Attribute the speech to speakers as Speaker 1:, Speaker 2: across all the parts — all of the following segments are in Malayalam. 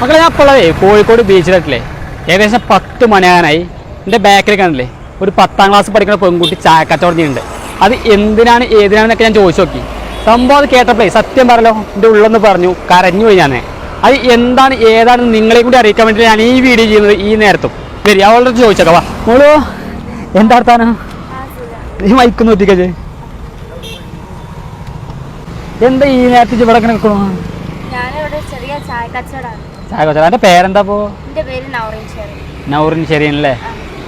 Speaker 1: മക്കളെ ഞാൻ അപ്പോഴേ കോഴിക്കോട് ബീച്ചിലെത്തില്ലേ ഏകദേശം പത്ത് മണിയാകാനായി. എന്റെ ബാക്കിൽ കണ്ടില്ലേ? ഒരു പത്താം ക്ലാസ് പഠിക്കുന്ന പെൺകുട്ടി ചായ കച്ചവടം ചെയ്യുന്നുണ്ട്. അത് എന്തിനാണ് ഏതിനാണെന്നൊക്കെ ഞാൻ ചോദിച്ചു നോക്കി. സംഭവം അത് കേട്ടപ്പോഴേ സത്യം പറയലോ എന്റെ ഉള്ളെന്ന് പറഞ്ഞു കരഞ്ഞു പോയി ഞാൻ അത് എന്താണ് ഏതാണെന്ന് നിങ്ങളെ കൂടി അറിയിക്കാൻ വേണ്ടി ഞാൻ ഈ വീഡിയോ ചെയ്യുന്നത് ഈ നേരത്തും? ശരി അവളോട് ചോദിച്ചേക്കാം. വാ. മോളോ എന്താ അർത്ഥാണ് നീ മയക്കുന്നു ഒത്തിക്കേ എന്താ ഈ നേരത്തെ ഇവിടെ കിടക്കണോ
Speaker 2: ഞാനിവിടെ ചെറിയ ചായ കച്ചവടമാണ്
Speaker 1: ചായ കച്ചവടം എന്റെ പേരെന്താ
Speaker 2: പേര് നൗറിൻ ഷെറി
Speaker 1: നൗറിൻ ഷെറീൻ അല്ലേ?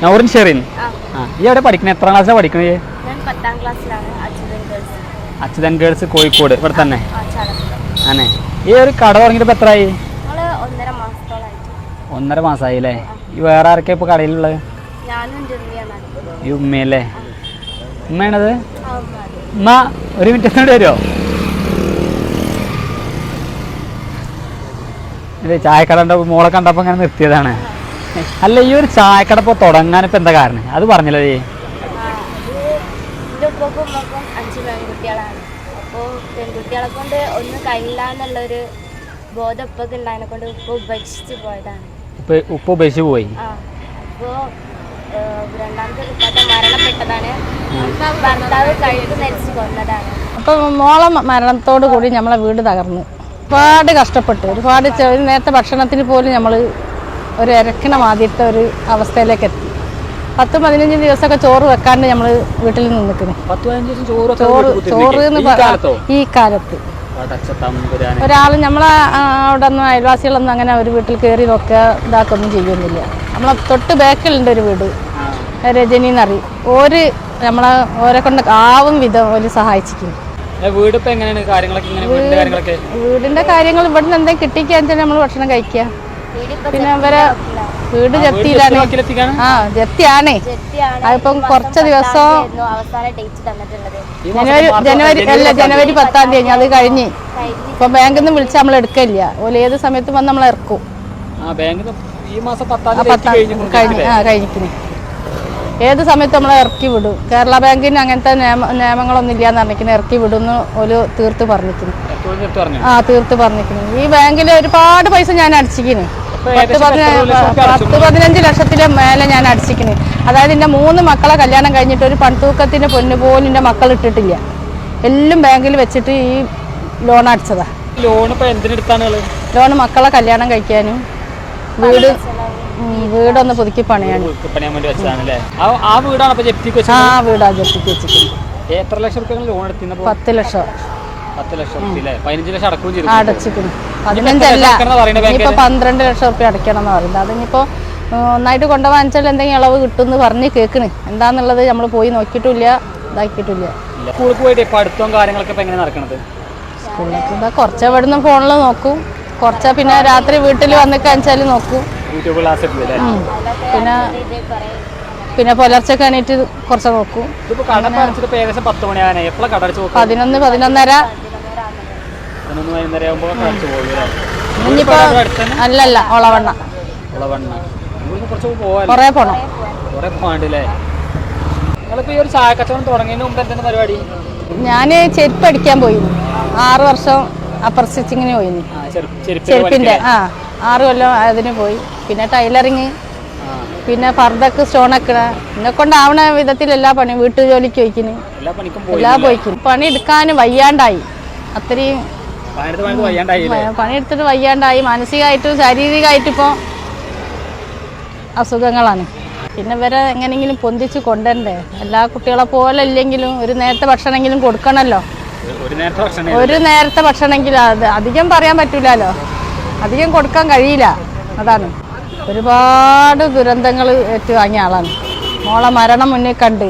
Speaker 1: നൗറിൻ ഷെറീൻ?
Speaker 2: ആ.
Speaker 1: ഈ എവിടെ പഠിക്കണേ? എത്ര ക്ലാസ്സിലാണ്
Speaker 2: പഠിക്കണേ? അച്യുതൻ ഗേൾസ്.
Speaker 1: കോഴിക്കോട് ഇവിടെ തന്നെ. ആണേ. ഈ ഒരു കട തുടങ്ങിയിട്ട് എത്രയായി
Speaker 2: ഒന്നര
Speaker 1: മാസമായി അല്ലേ? ഈ വേറെ ആരൊക്കെ ഇപ്പോൾ കടയിലുള്ളത്? ഈ ഉമ്മയല്ലേ? ഉമ്മയാണത്. ഉമ്മ. ഒരു മിനിറ്റ് എത്തേണ്ടി വരുമോ ഇത് ചായക്കട കണ്ടപ്പോൾ മോളെ കണ്ടപ്പോൾ അങ്ങനെ നിർത്തിയതാണ്. അല്ല ഈ ഒരു ചായക്കട ഇപ്പോൾ തുടങ്ങാൻ ഇപ്പം എന്താ കാരണം? അത് പറഞ്ഞില്ലേ
Speaker 2: എന്റെ ഉപ്പക്കും ഉമ്മക്കും അഞ്ച് പെൺകുട്ടികളാണ്. അപ്പോൾ പെൺകുട്ടികളെ കൊണ്ട് ഒന്നും കഴിയില്ല എന്നുള്ളൊരു ബോധം ഉപ്പൊക്കെ ഉണ്ടായതിനെ കൊണ്ട് ഉപ്പ ഉപേക്ഷിച്ച് പോയതാണ്.
Speaker 1: ഉപ്പ് ഉപേക്ഷിച്ച് പോയി?
Speaker 2: ആ അപ്പോൾ രണ്ടാമത്തെ ഉപ്പാത്ത മരണപ്പെട്ടതാണ്. ഭർത്താവ് കഴുത്ത് ധരിച്ച് കൊന്നതാണ്.
Speaker 3: അപ്പം മോളെ മരണത്തോടു കൂടി നമ്മളെ വീട് തകർന്നു. ഒരുപാട് കഷ്ടപ്പെട്ടു. ഒരുപാട് ഒരു നേരത്തെ ഭക്ഷണത്തിന് പോലും നമ്മൾ ഒരു ഇരക്കണ ആദ്യത്തെ ഒരു അവസ്ഥയിലേക്ക് എത്തി പത്ത് പതിനഞ്ച് ദിവസമൊക്കെ ചോറ് വെക്കാണ്ട് നമ്മൾ വീട്ടിൽ
Speaker 1: നിന്ന് നിൽക്കുന്നത് ദിവസം ചോറ്
Speaker 3: ചോറ് എന്ന് പറയാം ഈ കാലത്ത്. ഒരാൾ നമ്മളെ അവിടെ ഒന്നും അയൽവാസികളൊന്നും അങ്ങനെ ഒരു വീട്ടിൽ കയറി നോക്കുക ഇതാക്കൊന്നും ചെയ്യുന്നില്ല. നമ്മളെ തൊട്ട് ബാക്കിലുണ്ട് ഒരു വീട്. രജനി എന്നറി ഒരു നമ്മളെ ഓരെ കൊണ്ട് ആവും വിധം ഒരു സഹായിച്ചിരിക്കുന്നു.
Speaker 1: വീട് ഇപ്പൊ എങ്ങനെയാണ്? കാര്യങ്ങളൊക്കെ ഇങ്ങനെ വീടിന്റെ കാര്യങ്ങളൊക്കെ?
Speaker 3: വീടിന്റെ കാര്യങ്ങൾ ഇവിടുന്ന് എന്തെങ്കിലും കിട്ടിക്കാൻ നമ്മൾ ഭക്ഷണം കഴിക്കുക. പിന്നെ ഇവരെ വീട് ജപ്തിയിലാണ്. ആ ജപ്തിയാണേ. അതിപ്പം കുറച്ച് ദിവസം ജനുവരി ജനുവരി അല്ല ജനുവരി പത്താം തീയതി. അത് കഴിഞ്ഞ്. ഇപ്പൊ ബാങ്കിൽ നിന്ന് വിളിച്ച് നമ്മൾ എടുക്കില്ല ഓൽ ഏത് സമയത്ത് വന്ന് നമ്മൾ ഇറക്കും.
Speaker 1: ആ ബാങ്ക് ഈ മാസം പത്താം
Speaker 3: ആ
Speaker 1: തീയതി
Speaker 3: പത്താം
Speaker 1: കഴിഞ്ഞു.
Speaker 3: കഴിഞ്ഞിരിക്കുന്നു. ഏത് സമയത്ത് നമ്മളെ ഇറക്കി വിടും. കേരള ബാങ്കിന് അങ്ങനത്തെ നിയമ നിയമങ്ങളൊന്നും ഇല്ലാന്ന് പറഞ്ഞിരിക്കുന്നത് ഇറക്കി വിടുന്നു ഒരു തീർത്ത് പറഞ്ഞിരിക്കുന്നു. ആ തീർത്ത് പറഞ്ഞിരിക്കുന്നു. ഈ ബാങ്കിൽ ഒരുപാട് പൈസ ഞാൻ അടിച്ചിരിക്കുന്നു. പത്ത് പത്ത് പതിനഞ്ച് ലക്ഷത്തിന്റെ മേലെ ഞാൻ അടിച്ചിരിക്കുന്നു. അതായത് എന്റെ മൂന്ന് മക്കളെ കല്യാണം കഴിഞ്ഞിട്ട് ഒരു പണ്ടൂക്കത്തിന്റെ പൊന്നു പോലും എന്റെ മക്കൾ ഇട്ടിട്ടില്ല. എല്ലാം ബാങ്കിൽ വെച്ചിട്ട് ഈ ലോൺ അടിച്ചതാ.
Speaker 1: ലോൺ
Speaker 3: മക്കളെ കല്യാണം കഴിക്കാനും വീട് വീടൊന്ന് പുതുക്കി
Speaker 1: പണിയാണ്. പണിയാൻ വേണ്ടി ആ വീടാണ് അപ്പൊ ജപ്തിക്ക്
Speaker 3: ആ വീടാ ജപ്തിക്ക്
Speaker 1: എത്ര ലക്ഷം റുപ്യ ലോൺ എടുത്തിരുന്നപ്പോ
Speaker 3: പത്ത് ലക്ഷം.
Speaker 1: പത്ത് ലക്ഷം പതിനഞ്ച് ലക്ഷം അടക്കുകയും ചെയ്തു
Speaker 3: പതിനഞ്ചല്ല പന്ത്രണ്ട് ലക്ഷം റുപ്യ അടയ്ക്കണം എന്ന് പറയുന്നത്. അതിനിപ്പോ ഒന്നായിട്ട് കൊണ്ടുപോകാൻ എന്തെങ്കിലും ഇളവ് കിട്ടുമെന്ന് പറഞ്ഞ് കേൾക്കണ്. എന്താന്നുള്ളത് നമ്മൾ പോയി നോക്കിയിട്ടില്ല ഇതാക്കിയിട്ടില്ല
Speaker 1: സ്കൂളിൽ പോയിട്ട് ഇപ്പൊ അടുത്തവും കാര്യങ്ങളൊക്കെ എങ്ങനെ നടക്കണത്?
Speaker 3: സ്കൂളിലേക്ക് കുറച്ച് ഇവിടുന്ന് ഫോണിൽ നോക്കും. കുറച്ച് പിന്നെ രാത്രി വീട്ടിൽ വന്നിട്ട് കാണിച്ചാൽ നോക്കും.
Speaker 1: യൂട്യൂബ് ക്ലാസ് എടുത്തില്ലേ
Speaker 3: പിന്നെ പിന്നെ പുലർച്ചെ കഴിഞ്ഞിട്ട് കുറച്ച് നോക്കും.
Speaker 1: കട അടച്ചിട്ട് ഇപ്പൊ ഏകദേശം പത്ത് മണിയാകാനായി എപ്പോഴാണ് കട അടച്ച് നോക്കുക
Speaker 3: പതിനൊന്ന് പതിനൊന്നര.
Speaker 1: പതിനൊന്ന് വൈകുന്നേരം അടച്ച് പോകും
Speaker 3: അല്ലല്ല ഒളവണ്ണ.
Speaker 1: പോവാല്ലേ?
Speaker 3: കുറേ പോണം.
Speaker 1: കുറേ പോകാണ്ടല്ലേ ഈ ഒരു ചായ കച്ചവടം തുടങ്ങിയതിന് മുമ്പ് എന്താണ് പരിപാടി?
Speaker 3: ഞാൻ ചെരുപ്പ് അടിക്കാൻ പോയി ആറ് വർഷം അപ്പർ സ്റ്റിച്ചിങ്ങിന്
Speaker 1: പോയി ചെരുപ്പിന്റെ
Speaker 3: ആ ആറ് കൊല്ലം അതിന് പോയി. പിന്നെ ടൈലറിങ് പിന്നെ ഫർദക്ക് സ്റ്റോൺ ആക്കണ എന്നെ കൊണ്ടാവണ വിധത്തിൽ എല്ലാ പണിയും വീട്ടു ജോലിക്ക് വയ്ക്കുന്നു
Speaker 1: എല്ലാ
Speaker 3: പോയിക്കും പണി എടുക്കാൻ വയ്യാണ്ടായി. അത്രയും പണിയെടുത്തിട്ട് വയ്യാണ്ടായി. മാനസികമായിട്ടും ശാരീരികമായിട്ടും ഇപ്പോൾ അസുഖങ്ങളാണ്. പിന്നെ ഇവരെ എങ്ങനെയെങ്കിലും പൊന്തിച്ച് കൊണ്ടുവരണ്ടേ എല്ലാ കുട്ടികളെ പോലെ ഇല്ലെങ്കിലും ഒരു നേരത്തെ ഭക്ഷണമെങ്കിലും കൊടുക്കണമല്ലോ
Speaker 1: ഒരു നേരത്തെ ഭക്ഷണം
Speaker 3: ഒരു നേരത്തെ ഭക്ഷണമെങ്കിലും അത് അധികം പറയാൻ പറ്റൂലല്ലോ അധികം കൊടുക്കാൻ കഴിയില്ല. അതാണ്. ഒരുപാട് ദുരന്തങ്ങൾ ഏറ്റുവാങ്ങിയ ആളാണ്. മോളെ മരണം മുന്നിൽ കണ്ട്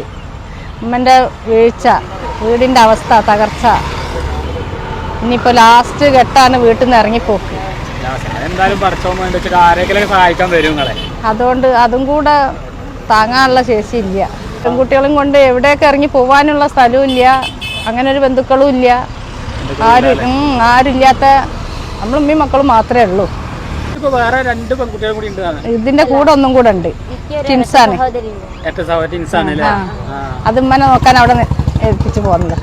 Speaker 3: ഉമ്മന്റെ വീഴ്ച വീടിന്റെ അവസ്ഥ തകർച്ച. ഇനിയിപ്പോൾ ലാസ്റ്റ് കെട്ടാണ് വീട്ടിൽ നിന്ന് ഇറങ്ങിപ്പോക്ക്. അതുകൊണ്ട് അതും കൂടെ താങ്ങാനുള്ള ശേഷി ഇല്ല. പെൺകുട്ടികളും കൊണ്ട് എവിടെയൊക്കെ ഇറങ്ങി പോകാനുള്ള സ്ഥലവും ഇല്ല. അങ്ങനെ ഒരു ബന്ധുക്കളും ഇല്ല. ആരും ആരും ഇല്ലാത്ത നമ്മളും ഉമ്മയും മക്കളും മാത്രമേ ഉള്ളൂ.
Speaker 1: വേറെ രണ്ട് പെൺകുട്ടികളും കൂടി ഉണ്ട്
Speaker 3: ഇതിന്റെ കൂടെ ഒന്നും കൂടെ ഉണ്ട്. ടിൻസാണ്
Speaker 1: ആ.
Speaker 3: അത് ഉമ്മനെ നോക്കാൻ അവിടെ ഏൽപ്പിച്ചു പോകുന്നത്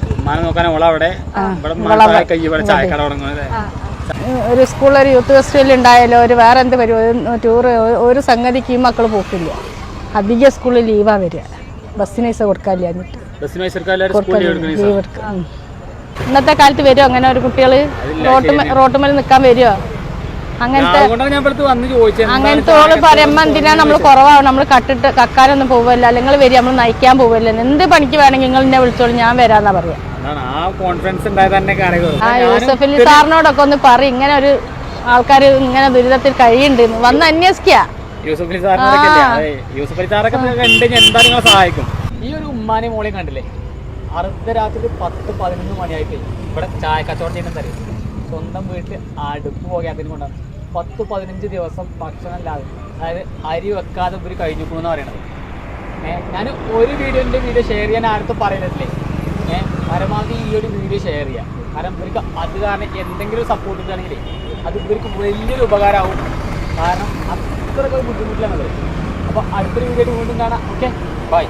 Speaker 3: ഒരു സ്കൂളിൽ ഒരു യൂത്ത് ഫെസ്റ്റിവൽ ഉണ്ടായാലോ ഒരു വേറെ എന്ത് പരിപാടി ടൂറ് ഒരു സംഗതിക്ക് ഈ മക്കൾ പോക്കില്ല. അധിക സ്കൂളിൽ ലീവാ വരിക. ബസ്സിന് പൈസ കൊടുക്കാനില്ല ലീവ് എടുക്കുക ഇന്നത്തെ കാലത്ത് വരുമോ അങ്ങനെ ഒരു കുട്ടികൾ റോട്ടുമേ റോട്ടുമേൽ നിൽക്കാൻ വരുമോ അങ്ങനത്തെ അങ്ങനത്തെ ഓൾ പറയുമ്പോ എന്തിനാ നമ്മൾ കുറവാണ് നമ്മൾ കട്ടിട്ട് കക്കാനൊന്നും പോവല്ല. നിങ്ങൾ വരിക നമ്മൾ നയിക്കാൻ പോവല്ല. എന്ത് പണിക്ക് വേണമെങ്കിൽ നിങ്ങൾ എന്നെ വിളിച്ചോളൂ. ഞാൻ വരാന്നാ പറയാ.
Speaker 1: ആ കോൺഫിഡൻസ് ഉണ്ടായത് തന്നെ കാണിക്കുന്നത്
Speaker 3: ആ യൂസഫ് അലി സാറിനോടൊക്കെ ഒന്ന് പറ. ഇങ്ങനെ ഒരു ആൾക്കാർ ഇങ്ങനെ ദുരിതത്തിൽ കഴിയുന്നുണ്ട് വന്ന്
Speaker 1: അന്വേഷിക്കാ. സാറൊക്കെ സഹായിക്കും? ഈ ഒരു ഉമ്മാനെ മോളെ കണ്ടില്ലേ? അർദ്ധരാത്രി പത്ത് പതിനൊന്ന് മണിയായിട്ട് ഇവിടെ ചായ കച്ചവടം ചെയ്യുന്ന സ്വന്തം വീട്ടിൽ അടുപ്പ് പോകാത്തതിന് കൊണ്ടാണ് പത്ത് പതിനഞ്ച് ദിവസം ഭക്ഷണം ഇല്ലാതെ അതായത് അരി വെക്കാതെ ഇവർ കഴിഞ്ഞിരിക്കണമെന്ന് പറയണത്. ഏഹ് ഞാൻ ഒരു വീഡിയോന്റെ വീഡിയോ ഷെയർ ചെയ്യാൻ ആർക്കും പറയുന്നില്ലേ ഏഹ് പരമാവധി ഈ ഒരു വീഡിയോ ഷെയർ ചെയ്യാം. കാരണം ഇവർക്ക് അത് കാരണം എന്തെങ്കിലും സപ്പോർട്ട് കിട്ടുകയാണെങ്കിൽ അത് ഇവർക്ക് വലിയൊരു ഉപകാരമാവും. കാരണം അത്രയൊക്കെ ബുദ്ധിമുട്ടില്ല എന്നുള്ളത് അപ്പോൾ അടുത്തൊരു വീഡിയോ വീണ്ടും കാണാം. Okay bye